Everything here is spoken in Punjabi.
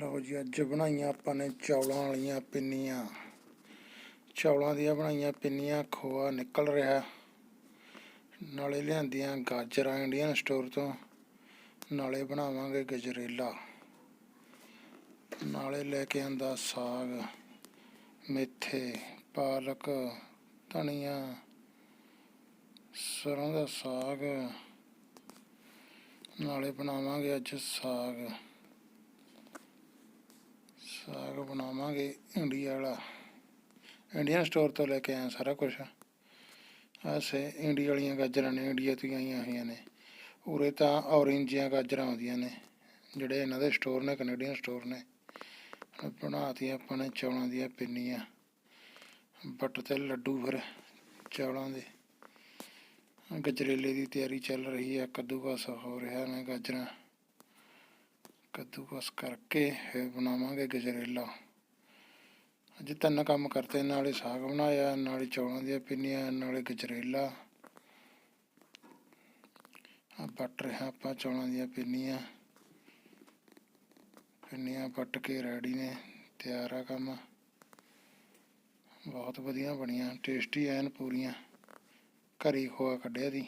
ਲਓ ਜੀ, ਅੱਜ ਬਣਾਈਆਂ ਆਪਾਂ ਨੇ ਚੌਲਾਂ ਵਾਲੀਆਂ ਪਿੰਨੀਆਂ। ਚੌਲਾਂ ਦੀਆਂ ਬਣਾਈਆਂ ਪਿੰਨੀਆਂ, ਖੋਆ ਨਿਕਲ ਰਿਹਾ। ਨਾਲੇ ਲਿਆਂਦੀਆਂ ਗਾਜਰਾਂ ਇੰਡੀਅਨ ਸਟੋਰ ਤੋਂ। ਨਾਲੇ ਬਣਾਵਾਂਗੇ ਗਜਰੇਲਾ। ਨਾਲੇ ਲੈ ਕੇ ਆਂਦਾ ਸਾਗ, ਮੇਥੇ, ਪਾਲਕ, ਧਨੀਆ ਸਰੋਂ ਦਾ ਸਾਗ। ਨਾਲੇ ਬਣਾਵਾਂਗੇ ਅੱਜ ਸਾਗ। ਸਾਗ ਬਣਾਵਾਂਗੇ ਇੰਡੀਆ ਵਾਲਾ। ਇੰਡੀਅਨ ਸਟੋਰ ਤੋਂ ਲੈ ਕੇ ਆਇਆ ਸਾਰਾ ਕੁਝ ਆਸੇ ਇੰਡੀਆ ਵਾਲੀਆਂ ਗਾਜਰਾਂ ਨੇ, ਇੰਡੀਆ ਤੋਂ ਆਈਆਂ ਹੋਈਆਂ ਨੇ। ਉਰੇ ਤਾਂ ਔਰੇਂਜ ਗਾਜਰਾਂ ਆਉਂਦੀਆਂ ਨੇ, ਜਿਹੜੇ ਇਹਨਾਂ ਦੇ ਸਟੋਰ ਨੇ ਕੈਨੇਡੀਅਨ ਸਟੋਰ ਨੇ। ਬਣਾਤੀ ਆਪਾਂ ਨੇ ਚੌਲਾਂ ਦੀਆਂ ਪਿੰਨੀਆਂ। ਬੱਟ ਤੇ ਲੱਡੂ ਫਿਰ ਚੌਲਾਂ ਦੇ। ਗਜਰੇਲੇ ਦੀ ਤਿਆਰੀ ਚੱਲ ਰਹੀ ਹੈ ਕੱਦੂਕਸ ਹੋ ਰਿਹਾ ਨੇ ਗਾਜਰਾਂ। ਕੱਦੂਕਸ ਕਰਕੇ ਫਿਰ ਬਣਾਵਾਂਗੇ ਗਜਰੇਲਾ। ਅੱਜ ਤਿੰਨ ਕੰਮ ਕਰਤੇ, ਨਾਲੇ ਸਾਗ ਬਣਾਇਆ, ਨਾਲੇ ਚੌਲਾਂ ਦੀਆਂ ਪਿੰਨੀਆਂ, ਨਾਲੇ ਗਜਰੇਲਾ। ਆ ਵੱਟ ਰਿਹਾ ਆਪਾਂ ਚੌਲਾਂ ਦੀਆਂ ਪਿੰਨੀਆਂ। ਪਿੰਨੀਆਂ ਪੱਟ ਕੇ ਰੈਡੀ ਨੇ, ਤਿਆਰ ਆ ਕੰਮ। ਬਹੁਤ ਵਧੀਆ ਬਣੀਆਂ, ਟੇਸਟੀ ਐਨ ਪੂਰੀਆਂ। ਘਰੀ ਖੋਆ ਕੱਢਿਆ ਦੀ